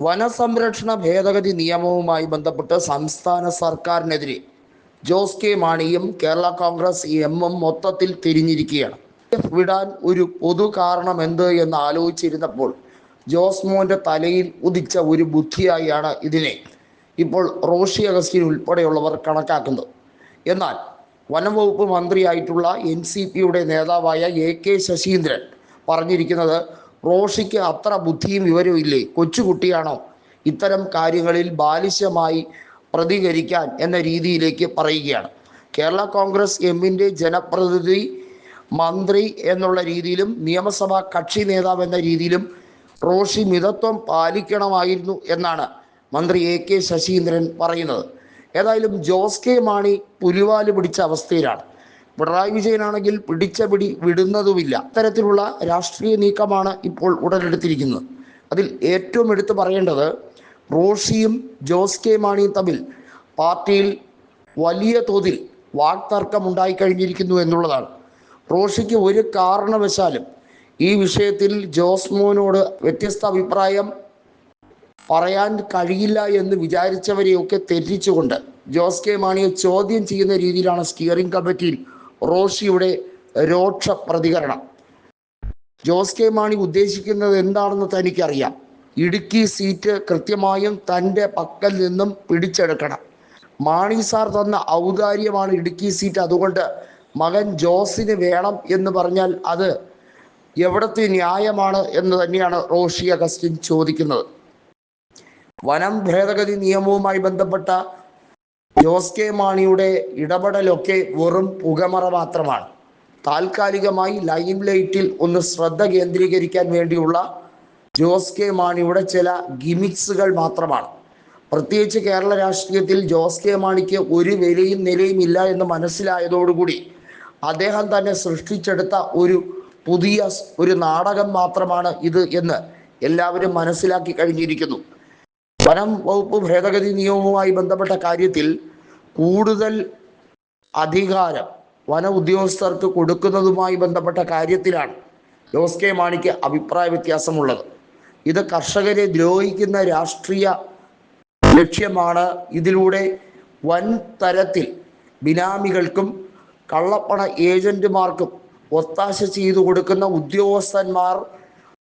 വനസംരക്ഷണ ഭേദഗതി നിയമവുമായി ബന്ധപ്പെട്ട് സംസ്ഥാന സർക്കാരിനെതിരെ ജോസ് കെ മാണിയും കേരള കോൺഗ്രസ് എമ്മും മൊത്തത്തിൽ തിരിഞ്ഞിരിക്കുകയാണ്. വിടാൻ ഒരു പൊതു കാരണം എന്ത് എന്ന് ആലോചിച്ചിരുന്നപ്പോൾ ജോസ് മോന്റെ തലയിൽ ഉദിച്ച ഒരു ബുദ്ധിയായാണ് ഇതിനെ ഇപ്പോൾ റോഷി അഗസ്റ്റിൻ ഉൾപ്പെടെയുള്ളവർ കണക്കാക്കുന്നത്. എന്നാൽ വനംവകുപ്പ് മന്ത്രിയായിട്ടുള്ള എൻ സി പിയുടെ നേതാവായ എ കെ ശശീന്ദ്രൻ പറഞ്ഞിരിക്കുന്നത് റോഷിക്ക് അത്ര ബുദ്ധിയും വിവരവും ഇല്ലേ? കൊച്ചുകുട്ടിയാണോ? ഇത്തരം കാര്യങ്ങളിൽ ബാലിശമായി പ്രതികരിക്കാൻ എന്ന രീതിയിലേക്ക് പറയുകയാണ്. കേരള കോൺഗ്രസ് എമ്മിന്റെ ജനപ്രതിനിധി മന്ത്രി എന്നുള്ള രീതിയിലും നിയമസഭാ കക്ഷി നേതാവ് എന്ന രീതിയിലും റോഷി മിതത്വം പാലിക്കണമായിരുന്നു എന്നാണ് മന്ത്രി എ കെ ശശീന്ദ്രൻ പറയുന്നത്. ഏതായാലും ജോസ് കെ മാണി പുലിവാൽ പിടിച്ച അവസ്ഥയിലാണ്. പിണറായി വിജയനാണെങ്കിൽ പിടിച്ച പിടി വിടുന്നതുമില്ല. അത്തരത്തിലുള്ള രാഷ്ട്രീയ നീക്കമാണ് ഇപ്പോൾ ഉടലെടുത്തിരിക്കുന്നത്. അതിൽ ഏറ്റവും എടുത്തു പറയേണ്ടത് റോഷിയും ജോസ് കെ മാണിയും തമ്മിൽ പാർട്ടിയിൽ വലിയ തോതിൽ വാക്തർക്കം ഉണ്ടായിക്കഴിഞ്ഞിരിക്കുന്നു എന്നുള്ളതാണ്. റോഷിക്ക് ഒരു കാരണവശാലും ഈ വിഷയത്തിൽ ജോസ് മോനോട് വ്യത്യസ്ത അഭിപ്രായം പറയാൻ കഴിയില്ല എന്ന് വിചാരിച്ചവരെയൊക്കെ തെറ്റിച്ചുകൊണ്ട് ജോസ് കെ മാണിയെ ചോദ്യം ചെയ്യുന്ന രീതിയിലാണ് സ്റ്റിയറിംഗ് കമ്മിറ്റിയിൽ റോഷിയുടെ രോക്ഷ പ്രതികരണം ജോസ് കെ. മാണി ഉദ്ദേശിക്കുന്നത് എന്താണെന്ന് തനിക്കറിയാം. ഇടുക്കി സീറ്റ് കൃത്യമായും തന്റെ പക്കൽ നിന്നും പിടിച്ചെടുക്കണം. മാണി സാർ തന്ന ഔദാര്യമാണ് ഇടുക്കി സീറ്റ്. അതുകൊണ്ട് മകൻ ജോസിന് വേണം എന്ന് പറഞ്ഞാൽ അത് എവിടത്തെ ന്യായമാണ് എന്ന് തന്നെയാണ് റോഷി അഗസ്റ്റിൻ ചോദിക്കുന്നത്. വനം ഭേദഗതി നിയമവുമായി ബന്ധപ്പെട്ട ജോസ് കെ മാണിയുടെ ഇടപെടലൊക്കെ വെറും പുകമറ മാത്രമാണ്. താൽക്കാലികമായി ലൈം ലൈറ്റിൽ ഒന്ന് ശ്രദ്ധ കേന്ദ്രീകരിക്കാൻ വേണ്ടിയുള്ള ജോസ് കെ മാണിയുടെ ചില ഗിമിക്സുകൾ മാത്രമാണ്. പ്രത്യേകിച്ച് കേരള രാഷ്ട്രീയത്തിൽ ജോസ് കെ മാണിക്ക് ഒരു വിലയും നിലയും ഇല്ല എന്ന് മനസ്സിലായതോടുകൂടി അദ്ദേഹം തന്നെ സൃഷ്ടിച്ചെടുത്ത ഒരു പുതിയ ഒരു നാടകം മാത്രമാണ് ഇത് എന്ന് എല്ലാവരും മനസ്സിലാക്കി കഴിഞ്ഞിരിക്കുന്നു. വനം വകുപ്പ് ഭേദഗതി നിയമവുമായി ബന്ധപ്പെട്ട കാര്യത്തിൽ കൂടുതൽ അധികാരം വന ഉദ്യോഗസ്ഥർക്ക് കൊടുക്കുന്നതുമായി ബന്ധപ്പെട്ട കാര്യത്തിലാണ് ജോസ് കെ മാണിക്ക് അഭിപ്രായ വ്യത്യാസമുള്ളത്. ഇത് കർഷകരെ ദ്രോഹിക്കുന്ന രാഷ്ട്രീയ ലക്ഷ്യമാണ്. ഇതിലൂടെ വൻ തരത്തിൽ ബിനാമികൾക്കും കള്ളപ്പണ ഏജന്റുമാർക്കും ഒത്താശ ചെയ്തു കൊടുക്കുന്ന ഉദ്യോഗസ്ഥന്മാർ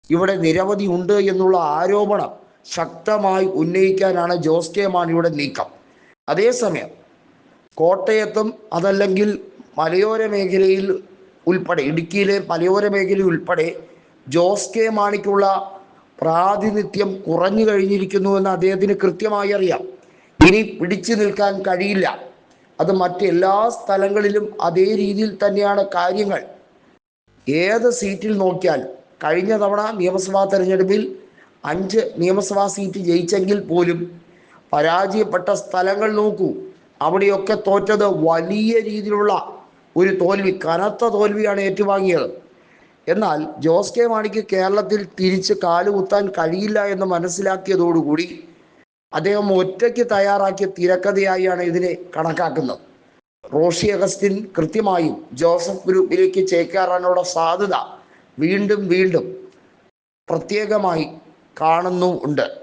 ഇവിടെ നിരവധി ഉണ്ട് എന്നുള്ള ആരോപണം ശക്തമായി ഉന്നയിക്കാനാണ് ജോസ് കെ മാണിയുടെ നീക്കം. അതേസമയം കോട്ടയത്തും അതല്ലെങ്കിൽ മലയോര മേഖലയിൽ ഉൾപ്പെടെ ഇടുക്കിയിലെ മലയോര മേഖലയിൽ ഉൾപ്പെടെ ജോസ് കെ മാണിക്കുള്ള പ്രാതിനിധ്യം കുറഞ്ഞു കഴിഞ്ഞിരിക്കുന്നു എന്ന് അദ്ദേഹത്തിന് കൃത്യമായി അറിയാം. ഇനി പിടിച്ചു നിൽക്കാൻ കഴിയില്ല. അത് മറ്റെല്ലാ സ്ഥലങ്ങളിലും അതേ രീതിയിൽ തന്നെയാണ് കാര്യങ്ങൾ. ഏത് സീറ്റിൽ നോക്കിയാൽ കഴിഞ്ഞ തവണ നിയമസഭാ തെരഞ്ഞെടുപ്പിൽ അഞ്ച് നിയമസഭാ സീറ്റ് ജയിച്ചെങ്കിൽ പോലും പരാജയപ്പെട്ട സ്ഥലങ്ങൾ നോക്കൂ. അവിടെയൊക്കെ തോറ്റത് വലിയ രീതിയിലുള്ള ഒരു തോൽവി കനത്ത തോൽവിയാണ് ഏറ്റുവാങ്ങിയത്. എന്നാൽ ജോസ് കെ മാണിക്ക് കേരളത്തിൽ തിരിച്ച് കാലുകുത്താൻ കഴിയില്ല എന്ന് മനസ്സിലാക്കിയതോടുകൂടി അദ്ദേഹം ഒറ്റയ്ക്ക് തയ്യാറാക്കിയ തിരക്കഥയായാണ് ഇതിനെ കണക്കാക്കുന്നത്. റോഷി അഗസ്റ്റിൻ കൃത്യമായും ജോസഫ് ഗ്രൂപ്പിലേക്ക് ചേക്കേറാനുള്ള സാധ്യത വീണ്ടും വീണ്ടും പ്രത്യേകമായി കാണുന്നു ഉണ്ട്